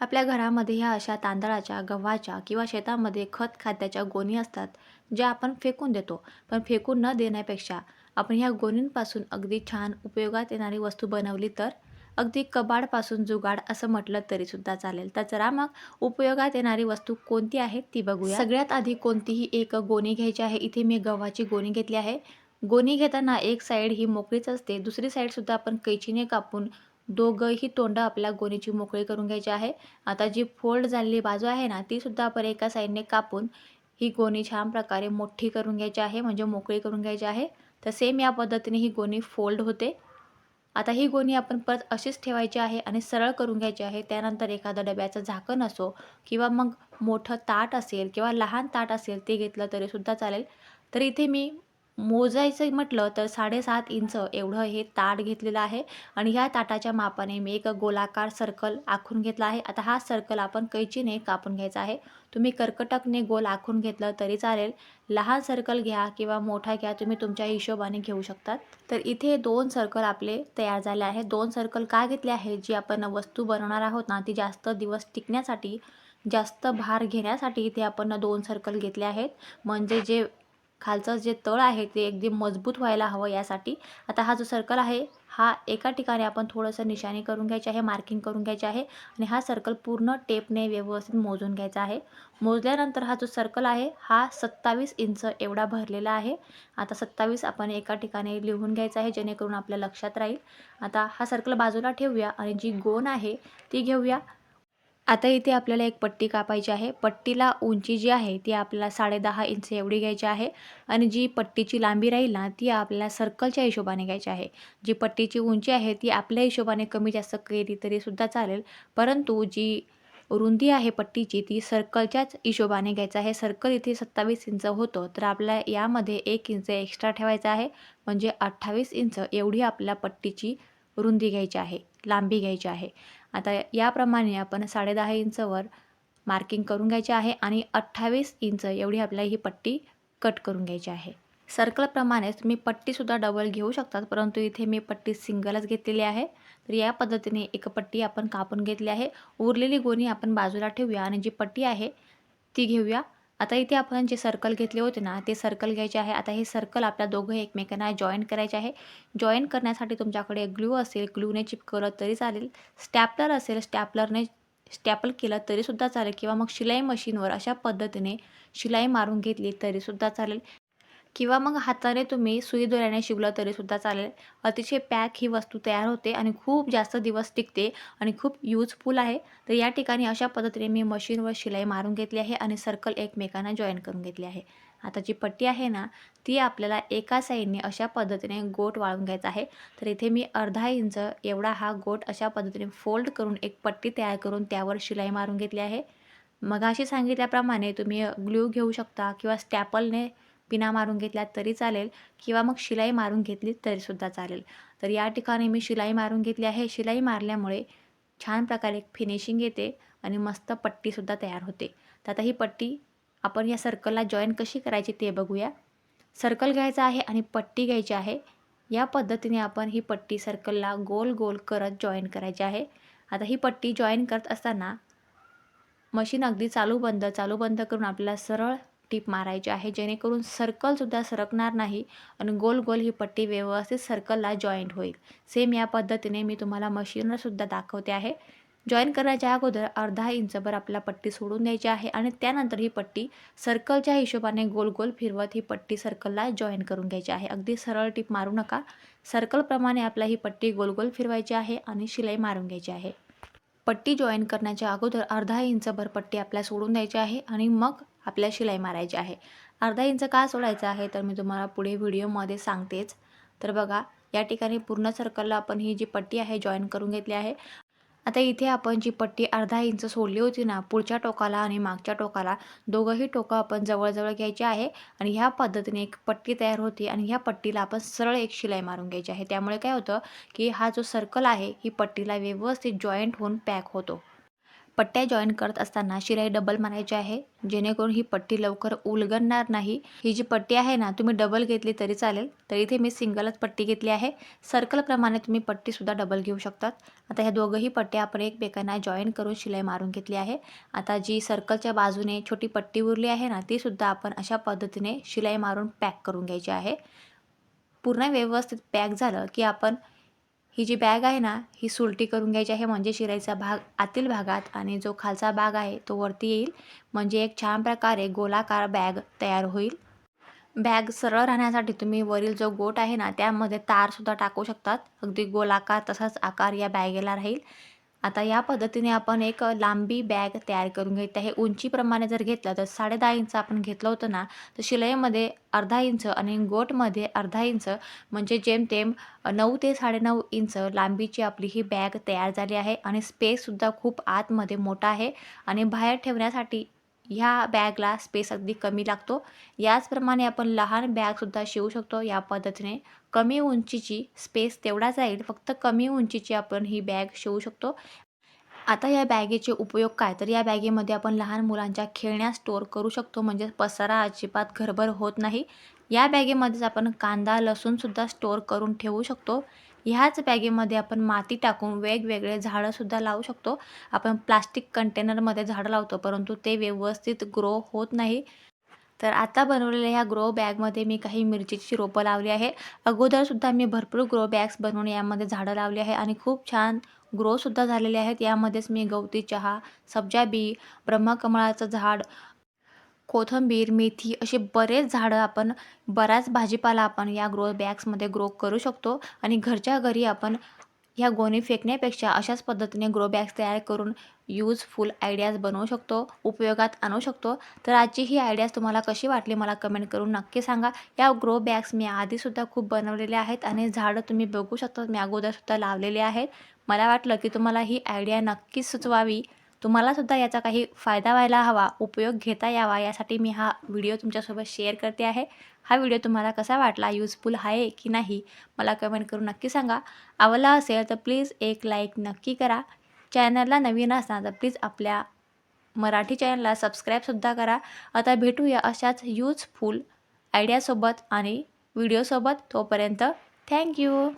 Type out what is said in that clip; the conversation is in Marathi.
आपल्या घरामध्ये ह्या अशा तांदळाच्या गव्हाच्या किंवा शेतामध्ये खत खाद्याच्या गोणी असतात ज्या आपण फेकून देतो. पण फेकून न देण्यापेक्षा आपण ह्या गोणींपासून अगदी छान उपयोगात येणारी वस्तू बनवली तर अगदी कबाडपासून जुगाड असं म्हटलं तरीसुद्धा चालेल. तर जरा मग उपयोगात येणारी वस्तू कोणती आहे ती बघूया. सगळ्यात आधी कोणतीही एक गोणी घ्यायची आहे. इथे मी गव्हाची गोणी घेतली आहे. गोणी घेताना एक साईड ही मोकळीच असते. दुसरी साईडसुद्धा आपण कैचीने कापून दोघंही तोंडं आपल्या गोणीची मोकळी करून घ्यायची आहे. आता जी फोल्ड झालेली बाजू आहे ना ती सुद्धा आपण एका साईडने कापून ही गोणी छान प्रकारे मोठी करून घ्यायची आहे म्हणजे मोकळी करून घ्यायची आहे. तर सेम या पद्धतीने ही गोणी फोल्ड होते. आता ही गोणी आपण परत अशीच ठेवायची आहे आणि सरळ करून घ्यायची आहे. त्यानंतर एखादं डब्याचं झाकण असो किंवा मग मोठं ताट असेल किंवा लहान ताट असेल ते घेतलं तरीसुद्धा चालेल. तर इथे मी मोजायचं म्हटलं तर साडेसात इंच एवढं हे ताट घेतलेलं आहे. आणि ह्या ताटाच्या मापाने मी एक गोलाकार सर्कल आखून घेतला आहे. आता हा सर्कल आपण कैचीने कापून घ्यायचा आहे. तुम्ही कर्कटकने गोल आखून घेतलं तरी चालेल. लहान सर्कल घ्या किंवा मोठा घ्या तुम्ही तुमच्या हिशोबाने घेऊ शकतात. तर इथे दोन सर्कल आपले तयार झाले आहे दोन सर्कल का घेतले आहे जी आपण वस्तू बनवणार आहोत ना ती जास्त दिवस टिकण्यासाठी जास्त भार घेण्यासाठी इथे आपण दोन सर्कल घेतले आहेत. म्हणजे जे खालचं जे तळ आहे ते एकदम मजबूत व्हायला हवं यासाठी. आता हा जो सर्कल आहे हा एका ठिकाणी आपण थोडंसं निशाणी करून घ्यायचे आहे मार्किंग करून घ्यायचे आहे आणि हा सर्कल पूर्ण टेपने व्यवस्थित मोजून घ्यायचा आहे. मोजल्यानंतर हा जो सर्कल आहे हा सत्तावीस इंच एवढा भरलेला आहे. आता सत्तावीस आपण एका ठिकाणी लिहून घ्यायचं आहे जेणेकरून आपल्या लक्षात राहील. आता हा सर्कल बाजूला ठेवूया आणि जी गोण आहे ती घेऊया. आता इथे आपल्याला एक पट्टी कापायची आहे. पट्टीला उंची जी आहे ती आपल्याला साडेदहा इंच एवढी घ्यायची आहे आणि जी पट्टीची लांबी राहील ना ती आपल्याला सर्कलच्या हिशोबाने घ्यायची आहे. जी पट्टीची उंची आहे ती आपल्या हिशोबाने कमी जास्त केली तरीसुद्धा चालेल. परंतु जी रुंदी आहे पट्टीची ती सर्कलच्याच हिशोबाने घ्यायचं आहे. सर्कल इथे सत्तावीस इंच होतं तर आपल्या यामध्ये एक इंच एक्स्ट्रा ठेवायचं आहे. म्हणजे अठ्ठावीस इंच एवढी आपल्या पट्टीची रुंदी घ्यायची आहे लांबी घ्यायची आहे. आता याप्रमाणे आपण साडेदहा इंचवर मार्किंग करून घ्यायचे आहे आणि अठ्ठावीस इंच एवढी आपल्याला ही पट्टी कट करून घ्यायची आहे. सर्कलप्रमाणेच तुम्ही पट्टीसुद्धा डबल घेऊ शकतात परंतु इथे मी पट्टी सिंगलच घेतलेली आहे. तर या पद्धतीने एक पट्टी आपण कापून घेतली आहे. उरलेली गोणी आपण बाजूला ठेवूया आणि जी पट्टी आहे ती घेऊया. आता इथे आपण जे सर्कल घेतले होते ना ते सर्कल घ्यायचे आहे. आता हे सर्कल आपल्या दोघं एकमेकांना जॉईन करायचे आहे. जॉईन करण्यासाठी तुमच्याकडे ग्लू असेल ग्लूने चिपकवलं तरी चालेल. स्टॅपलर असेल स्टॅपलरने स्टॅपल केलं तरीसुद्धा चालेल. किंवा मग शिलाई मशीनवर अशा पद्धतीने शिलाई मारून घेतली तरीसुद्धा चालेल. किंवा मग हाताने तुम्ही सुई दोऱ्याने शिवलं तरीसुद्धा चालेल. अतिशय पॅक ही वस्तू तयार होते आणि खूप जास्त दिवस टिकते आणि खूप यूजफुल आहे. तर या ठिकाणी अशा पद्धतीने मी मशीनवर शिलाई मारून घेतली आहे आणि सर्कल एकमेकांना जॉईन करून घेतली आहे. आता जी पट्टी आहे ना ती आपल्याला एका साईडने अशा पद्धतीने गोट वाळून घ्यायचा आहे. तर इथे मी अर्धा इंच एवढा हा गोट अशा पद्धतीने फोल्ड करून एक पट्टी तयार करून त्यावर शिलाई मारून घेतली आहे. मग अशी सांगितल्याप्रमाणे तुम्ही ग्लू घेऊ शकता किंवा स्टॅपलने पिना मारून घेतल्या तरी चालेल किंवा मग शिलाई मारून घेतली तरीसुद्धा चालेल. तर या ठिकाणी मी शिलाई मारून घेतली आहे. शिलाई मारल्यामुळे छान प्रकारे फिनिशिंग येते आणि मस्त पट्टीसुद्धा तयार होते. तर आता ही पट्टी आपण या सर्कलला जॉईन कशी करायची ते बघूया. सर्कल घ्यायचा आहे आणि पट्टी घ्यायची आहे. या पद्धतीने आपण ही पट्टी सर्कलला गोल गोल करत जॉईन करायची आहे. आता ही पट्टी जॉईन करत असताना मशीन अगदी चालू बंद चालू बंद करून आपल्याला सरळ टीप मारायची आहे जेणेकरून सर्कलसुद्धा सरकणार नाही आणि गोल गोल ही पट्टी व्यवस्थित सर्कलला जॉईंट होईल. सेम या पद्धतीने मी तुम्हाला मशीनरसुद्धा दाखवते आहे. जॉईन करण्याच्या अगोदर अर्धा इंचभर आपल्याला पट्टी सोडून द्यायची आहे आणि त्यानंतर ही पट्टी सर्कलच्या हिशोबाने गोल गोल फिरवत ही पट्टी सर्कलला जॉईन करून घ्यायची आहे. अगदी सरळ टीप मारू नका. सर्कलप्रमाणे आपला ही पट्टी गोल गोल फिरवायची आहे आणि शिलाई मारून घ्यायची आहे. पट्टी जॉईन करण्याच्या अगोदर अर्धा इंचभर पट्टी आपल्याला सोडून द्यायची आहे आणि मग आपल्या शिलाई मारायची आहे. अर्धा इंच का सोडायचं आहे तर मी तुम्हाला पुढे व्हिडिओमध्ये सांगतेच. तर बघा या ठिकाणी पूर्ण सर्कलला आपण ही जी पट्टी आहे जॉईन करून घेतली आहे. आता इथे आपण जी पट्टी अर्धा इंच सोडली होती ना पुढच्या टोकाला आणि मागच्या टोकाला दोघंही टोकं आपण जवळजवळ घ्यायची आहे आणि ह्या पद्धतीने एक पट्टी तयार होती आणि ह्या पट्टीला आपण सरळ एक शिलाई मारून घ्यायची आहे. त्यामुळे काय होतं की हा जो सर्कल आहे ही पट्टीला व्यवस्थित जॉईंट होऊन पॅक होतो. पट्ट्या जॉईन करत असताना शिलाई डबल मारायची आहे. जेणेकरून ही पट्टी लवकर उलगडणार नाही. ही जी पट्टी आहे ना तुम्ही डबल घेतली तरी चालेल. तर इथे मी सिंगलच पट्टी घेतली आहे. सर्कलप्रमाणे तुम्ही पट्टीसुद्धा डबल घेऊ शकतात. आता ह्या दोघंही पट्ट्या आपण एकमेकांना जॉईन करून शिलाई मारून घेतली आहे. आता जी सर्कलच्या बाजूने छोटी पट्टी उरली आहे ना तीसुद्धा आपण अशा पद्धतीने शिलाई मारून पॅक करून घ्यायची आहे. पूर्ण व्यवस्थित पॅक झालं की आपण ही जी बॅग आहे ना ही सुलटी करून घ्यायची आहे म्हणजे शिराईचा भाग आतील भागात आणि जो खालचा भाग आहे तो वरती येईल. म्हणजे एक छान प्रकारे गोलाकार बॅग तयार होईल. बॅग सरळ राहण्यासाठी तुम्ही वरील जो गोट आहे ना त्यामध्ये तारसुद्धा टाकू शकतात. अगदी गोलाकार तसाच आकार या बॅगेला राहील. आता या पद्धतीने आपण एक लांबी बॅग तयार करून घेत आहे. उंचीप्रमाणे जर घेतलं तर साडे दहा इंच आपण घेतलं होतं ना तर शिलाईमध्ये अर्धा इंच आणि गोटमध्ये अर्धा इंच म्हणजे जेमतेम नऊ ते साडेनऊ इंच लांबीची आपली ही बॅग तयार झाली आहे. आणि स्पेससुद्धा खूप आतमध्ये मोठा आहे. आणि बाहेर ठेवण्यासाठी ह्या बॅगला स्पेस अगदी कमी लागतो. याचप्रमाणे आपण लहान बॅगसुद्धा शिवू शकतो या पद्धतीने. कमी उंचीची स्पेस तेवढा जाईल फक्त कमी उंचीची आपण ही बॅग शिवू शकतो. आता या बॅगेचे उपयोग काय? तर या बॅगेमध्ये आपण लहान मुलांच्या खेळण्या स्टोअर करू शकतो म्हणजे पसारा अजिबात घरभर होत नाही. या बॅगेमध्येच आपण कांदा लसूणसुद्धा स्टोअर करून ठेवू शकतो. ह्याच बॅगेमध्ये आपण माती टाकून वेगवेगळे झाडंसुद्धा लावू शकतो. आपण प्लास्टिक कंटेनरमध्ये झाडं लावतो परंतु ते व्यवस्थित ग्रो होत नाही. तर आता बनवलेल्या ह्या ग्रो बॅगमध्ये मी काही मिरचीची रोपं लावली आहे. अगोदरसुद्धा मी भरपूर ग्रो बॅग्स बनवून यामध्ये झाडं लावली आहे आणि खूप छान ग्रोसुद्धा झालेले आहेत. यामध्येच मी गवती चहा सब्जा बी ब्रह्मकमळाचं झाड कोथिंबीर मेथी असे बरेच झाडं आपण बराच भाजीपाला आपण या ग्रो बॅग्समध्ये ग्रो करू शकतो आणि घरच्या घरी आपण ह्या गोणी फेकण्यापेक्षा अशाच पद्धतीने ग्रो बॅग्स तयार करून यूजफुल आयडियाज बनवू शकतो उपयोगात आणू शकतो. तर आजची ही आयडियाज तुम्हाला कशी वाटली मला कमेंट करून नक्की सांगा. या ग्रो बॅग्स मी आधीसुद्धा खूप बनवलेल्या आहेत आणि झाडं तुम्ही बघू शकता मी अगोदरसुद्धा लावलेले आहेत. मला वाटलं की तुम्हाला ही आयडिया नक्कीच सुचवावी. तुम्हालासुद्धा याचा काही फायदा व्हायला हवा उपयोग घेता यावा यासाठी मी हा व्हिडिओ तुमच्यासोबत शेअर करते आहे. हा व्हिडिओ तुम्हाला कसा वाटला यूजफुल आहे की नाही मला कमेंट करून नक्की सांगा. आवडला असेल तर प्लीज एक लाईक नक्की करा. चॅनलला नवीन असणार तर प्लीज आपल्या मराठी चॅनलला सबस्क्राईबसुद्धा करा. आता भेटूया अशाच यूजफुल आयडियासोबत आणि व्हिडिओसोबत तोपर्यंत थँक्यू